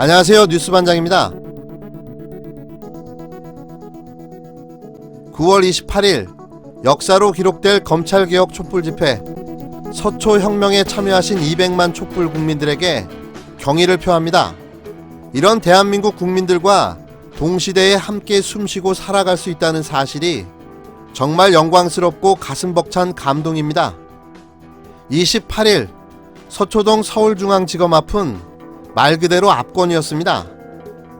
안녕하세요. 뉴스 반장입니다. 9월 28일 역사로 기록될 검찰개혁 촛불 집회 서초 혁명에 참여하신 200만 촛불 국민들에게 경의를 표합니다. 이런 대한민국 국민들과 동시대에 함께 숨쉬고 살아갈 수 있다는 사실이 정말 영광스럽고 가슴 벅찬 감동입니다. 28일 서초동 서울중앙지검 앞은 말 그대로 압권이었습니다.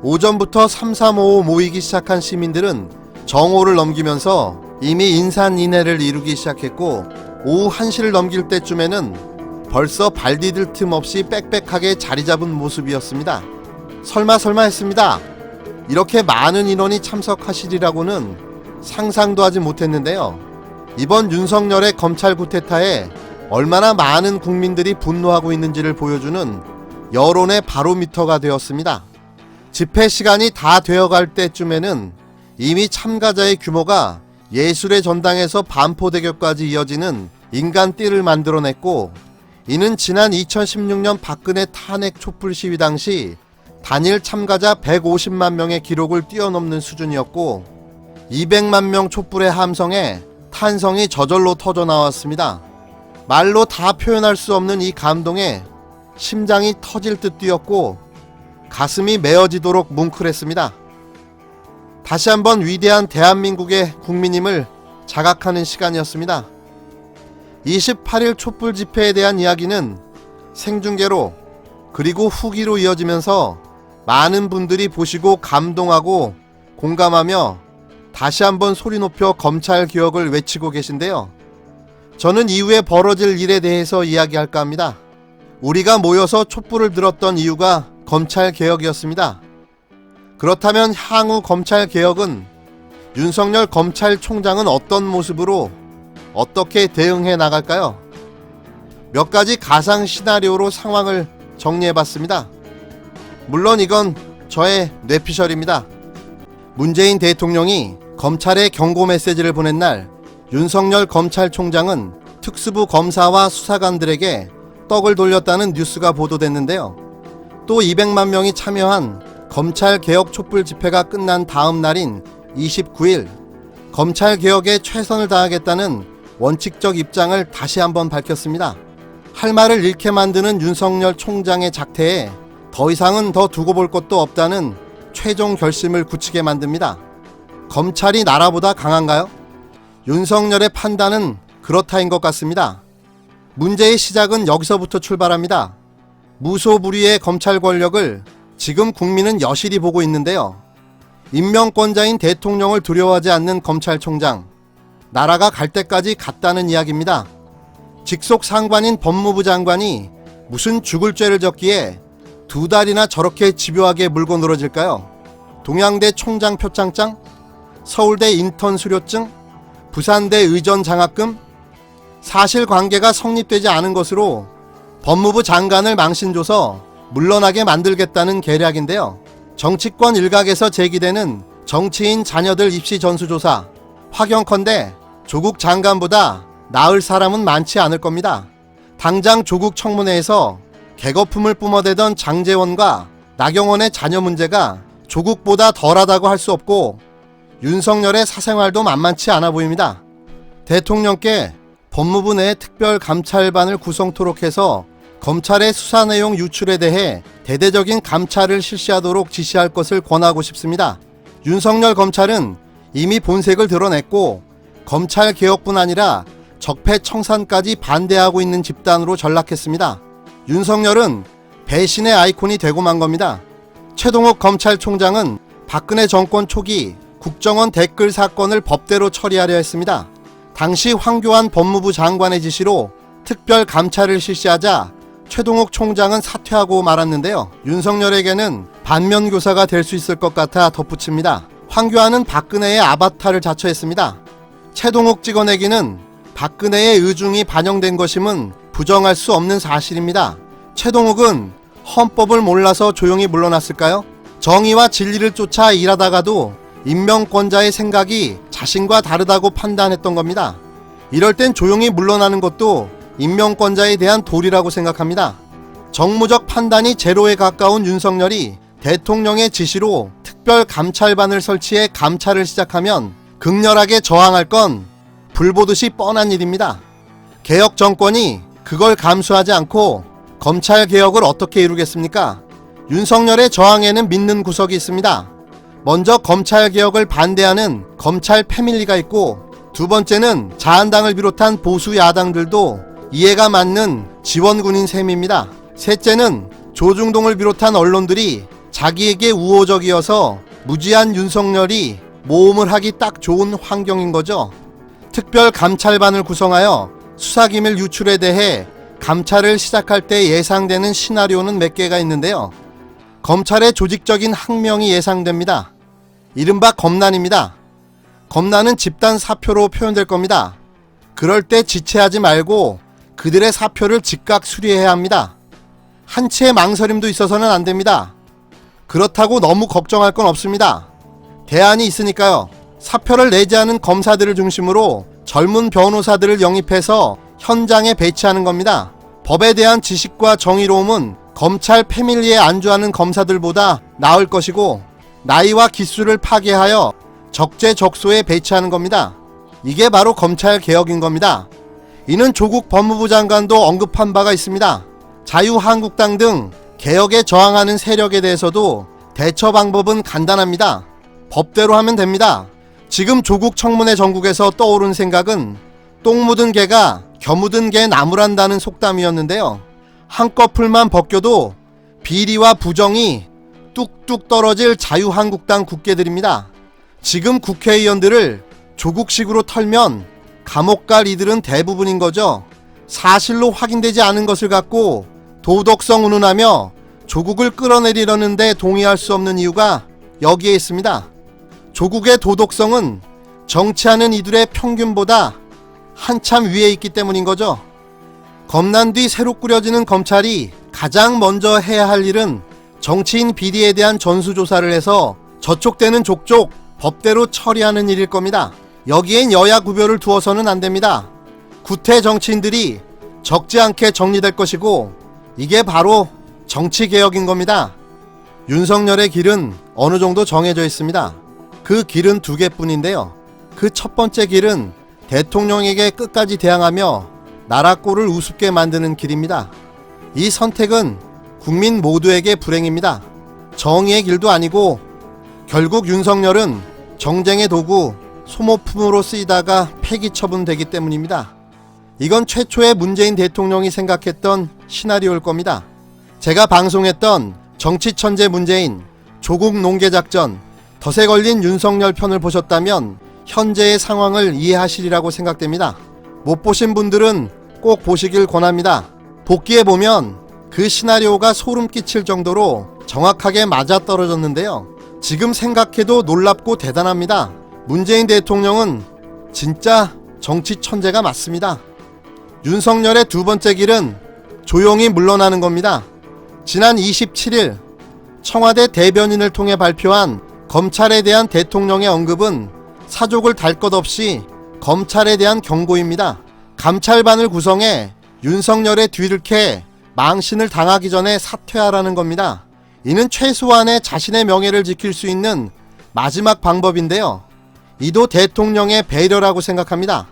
오전부터 3355 모이기 시작한 시민들은 정오를 넘기면서 이미 인산인해를 이루기 시작했고 오후 1시를 넘길 때쯤에는 벌써 발 디딜 틈 없이 빽빽하게 자리 잡은 모습이었습니다. 설마 설마 했습니다. 이렇게 많은 인원이 참석하시리라고는 상상도 하지 못했는데요. 이번 윤석열의 검찰 구테타에 얼마나 많은 국민들이 분노하고 있는지를 보여주는 여론의 바로미터가 되었습니다. 집회 시간이 다 되어갈 때쯤에는 이미 참가자의 규모가 예술의 전당에서 반포대교까지 이어지는 인간띠를 만들어냈고 이는 지난 2016년 박근혜 탄핵 촛불 시위 당시 단일 참가자 150만 명의 기록을 뛰어넘는 수준이었고 200만 명 촛불의 함성에 탄성이 저절로 터져 나왔습니다. 말로 다 표현할 수 없는 이 감동에 심장이 터질 듯 뛰었고 가슴이 메어지도록 뭉클했습니다. 다시 한번 위대한 대한민국의 국민임을 자각하는 시간이었습니다. 28일 촛불 집회에 대한 이야기는 생중계로 그리고 후기로 이어지면서 많은 분들이 보시고 감동하고 공감하며 다시 한번 소리 높여 검찰 개혁을 외치고 계신데요. 저는 이후에 벌어질 일에 대해서 이야기할까 합니다. 우리가 모여서 촛불을 들었던 이유가 검찰 개혁이었습니다. 그렇다면 향후 검찰 개혁은 윤석열 검찰총장은 어떤 모습으로 어떻게 대응해 나갈까요? 몇 가지 가상 시나리오로 상황을 정리해 봤습니다. 물론 이건 저의 뇌피셜입니다. 문재인 대통령이 검찰에 경고 메시지를 보낸 날 윤석열 검찰총장은 특수부 검사와 수사관들에게 떡을 돌렸다는 뉴스가 보도됐는데요. 또 200만 명이 참여한 검찰 개혁 촛불 집회가 끝난 다음 날인 29일 검찰 개혁에 최선을 다하겠다는 원칙적 입장을 다시 한번 밝혔습니다. 할 말을 잃게 만드는 윤석열 총장의 작태에 더 이상은 더 두고 볼 것도 없다는 최종 결심을 굳히게 만듭니다. 검찰이 나라보다 강한가요? 윤석열의 판단은 그렇다인 것 같습니다. 문제의 시작은 여기서부터 출발합니다. 무소불위의 검찰 권력을 지금 국민은 여실히 보고 있는데요. 임명권자인 대통령을 두려워하지 않는 검찰총장. 나라가 갈 때까지 갔다는 이야기입니다. 직속 상관인 법무부 장관이 무슨 죽을 죄를 졌기에 두 달이나 저렇게 집요하게 물고 늘어질까요? 동양대 총장 표창장? 서울대 인턴 수료증? 부산대 의전 장학금? 사실관계가 성립되지 않은 것으로 법무부 장관을 망신줘서 물러나게 만들겠다는 계략인데요. 정치권 일각에서 제기되는 정치인 자녀들 입시 전수조사 확연컨대 조국 장관보다 나을 사람은 많지 않을 겁니다. 당장 조국 청문회에서 개거품을 뿜어대던 장재원과 나경원의 자녀 문제가 조국보다 덜하다고 할 수 없고 윤석열의 사생활도 만만치 않아 보입니다. 대통령께 법무부 내 특별 감찰반을 구성토록 해서 검찰의 수사 내용 유출에 대해 대대적인 감찰을 실시하도록 지시할 것을 권하고 싶습니다. 윤석열 검찰은 이미 본색을 드러냈고 검찰 개혁뿐 아니라 적폐 청산까지 반대하고 있는 집단으로 전락했습니다. 윤석열은 배신의 아이콘이 되고 만 겁니다. 최동욱 검찰총장은 박근혜 정권 초기 국정원 댓글 사건을 법대로 처리하려 했습니다. 당시 황교안 법무부 장관의 지시로 특별 감찰을 실시하자 최동욱 총장은 사퇴하고 말았는데요. 윤석열에게는 반면교사가 될 수 있을 것 같아 덧붙입니다. 황교안은 박근혜의 아바타를 자처했습니다. 최동욱 찍어내기는 박근혜의 의중이 반영된 것임은 부정할 수 없는 사실입니다. 최동욱은 헌법을 몰라서 조용히 물러났을까요? 정의와 진리를 쫓아 일하다가도 임명권자의 생각이 자신과 다르다고 판단했던 겁니다. 이럴 땐 조용히 물러나는 것도 임명권자에 대한 도리라고 생각합니다. 정무적 판단이 제로에 가까운 윤석열이 대통령의 지시로 특별 감찰반을 설치해 감찰을 시작하면 극렬하게 저항할 건 불보듯이 뻔한 일입니다. 개혁 정권이 그걸 감수하지 않고 검찰 개혁을 어떻게 이루겠습니까? 윤석열의 저항에는 믿는 구석이 있습니다. 먼저 검찰 개혁을 반대하는 검찰 패밀리가 있고 두 번째는 자한당을 비롯한 보수 야당들도 이해가 맞는 지원군인 셈입니다. 셋째는 조중동을 비롯한 언론들이 자기에게 우호적이어서 무지한 윤석열이 모험을 하기 딱 좋은 환경인 거죠. 특별 감찰반을 구성하여 수사기밀 유출에 대해 감찰을 시작할 때 예상되는 시나리오는 몇 개가 있는데요. 검찰의 조직적인 항명이 예상됩니다. 이른바 검난입니다. 검난은 집단 사표로 표현될 겁니다. 그럴 때 지체하지 말고 그들의 사표를 즉각 수리해야 합니다. 한치의 망설임도 있어서는 안 됩니다. 그렇다고 너무 걱정할 건 없습니다. 대안이 있으니까요. 사표를 내지 않은 검사들을 중심으로 젊은 변호사들을 영입해서 현장에 배치하는 겁니다. 법에 대한 지식과 정의로움은 검찰 패밀리에 안주하는 검사들보다 나을 것이고 나이와 기술을 파괴하여 적재적소에 배치하는 겁니다. 이게 바로 검찰 개혁인 겁니다. 이는 조국 법무부 장관도 언급한 바가 있습니다. 자유한국당 등 개혁에 저항하는 세력에 대해서도 대처 방법은 간단합니다. 법대로 하면 됩니다. 지금 조국 청문회 전국에서 떠오른 생각은 똥 묻은 개가 겨 묻은 개 나무란다는 속담이었는데요. 한꺼풀만 벗겨도 비리와 부정이 뚝뚝 떨어질 자유한국당 국회들입니다. 지금 국회의원들을 조국식으로 털면 감옥 갈 이들은 대부분인 거죠. 사실로 확인되지 않은 것을 갖고 도덕성 운운하며 조국을 끌어내리려는데 동의할 수 없는 이유가 여기에 있습니다. 조국의 도덕성은 정치하는 이들의 평균보다 한참 위에 있기 때문인 거죠. 검난 뒤 새로 꾸려지는 검찰이 가장 먼저 해야 할 일은 정치인 비리에 대한 전수조사를 해서 저촉되는 족족 법대로 처리하는 일일 겁니다. 여기엔 여야 구별을 두어서는 안 됩니다. 구태 정치인들이 적지 않게 정리될 것이고 이게 바로 정치 개혁인 겁니다. 윤석열의 길은 어느 정도 정해져 있습니다. 그 길은 두 개뿐인데요. 그 첫 번째 길은 대통령에게 끝까지 대항하며 나라 꼴을 우습게 만드는 길입니다. 이 선택은 국민 모두에게 불행입니다. 정의의 길도 아니고 결국 윤석열은 정쟁의 도구 소모품으로 쓰이다가 폐기 처분되기 때문입니다. 이건 최초의 문재인 대통령이 생각했던 시나리오일 겁니다. 제가 방송했던 정치 천재 문재인, 조국 농계 작전, 덫에 걸린 윤석열 편을 보셨다면 현재의 상황을 이해하시리라고 생각됩니다. 못 보신 분들은 꼭 보시길 권합니다. 복귀해 보면 그 시나리오가 소름 끼칠 정도로 정확하게 맞아떨어졌는데요. 지금 생각해도 놀랍고 대단합니다. 문재인 대통령은 진짜 정치 천재가 맞습니다. 윤석열의 두 번째 길은 조용히 물러나는 겁니다. 지난 27일 청와대 대변인을 통해 발표한 검찰에 대한 대통령의 언급은 사족을 달 것 없이 검찰에 대한 경고입니다. 감찰반을 구성해 윤석열의 뒤를 캐 망신을 당하기 전에 사퇴하라는 겁니다. 이는 최소한의 자신의 명예를 지킬 수 있는 마지막 방법인데요. 이도 대통령의 배려라고 생각합니다.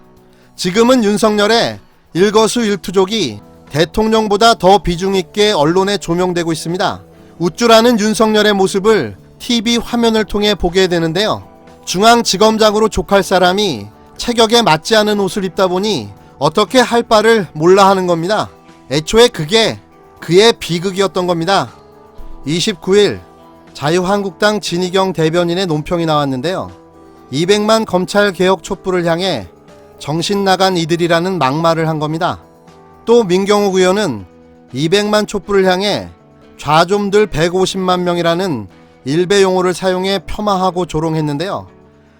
지금은 윤석열의 일거수일투족이 대통령보다 더 비중 있게 언론에 조명되고 있습니다. 우쭐하는 윤석열의 모습을 TV 화면을 통해 보게 되는데요. 중앙지검장으로 족할 사람이 체격에 맞지 않은 옷을 입다 보니 어떻게 할 바를 몰라 하는 겁니다. 애초에 그게 그의 비극이었던 겁니다. 29일 자유한국당 진희경 대변인의 논평이 나왔는데요. 200만 검찰 개혁 촛불을 향해 정신 나간 이들이라는 막말을 한 겁니다. 또 민경욱 의원은 200만 촛불을 향해 좌좀들 150만 명이라는 일배 용어를 사용해 폄하하고 조롱했는데요.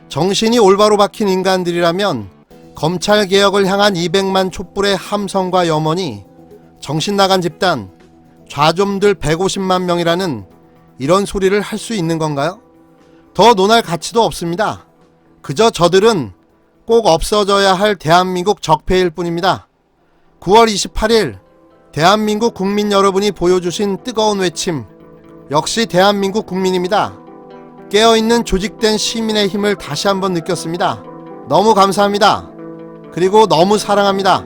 정신이 올바로 박힌 인간들이라면 검찰 개혁을 향한 200만 촛불의 함성과 염원이 정신 나간 집단 좌좀들 150만 명이라는 이런 소리를 할 수 있는 건가요? 더 논할 가치도 없습니다. 그저 저들은 꼭 없어져야 할 대한민국 적폐일 뿐입니다. 9월 28일 대한민국 국민 여러분이 보여주신 뜨거운 외침 역시 대한민국 국민입니다. 깨어있는 조직된 시민의 힘을 다시 한번 느꼈습니다. 너무 감사합니다. 그리고 너무 사랑합니다.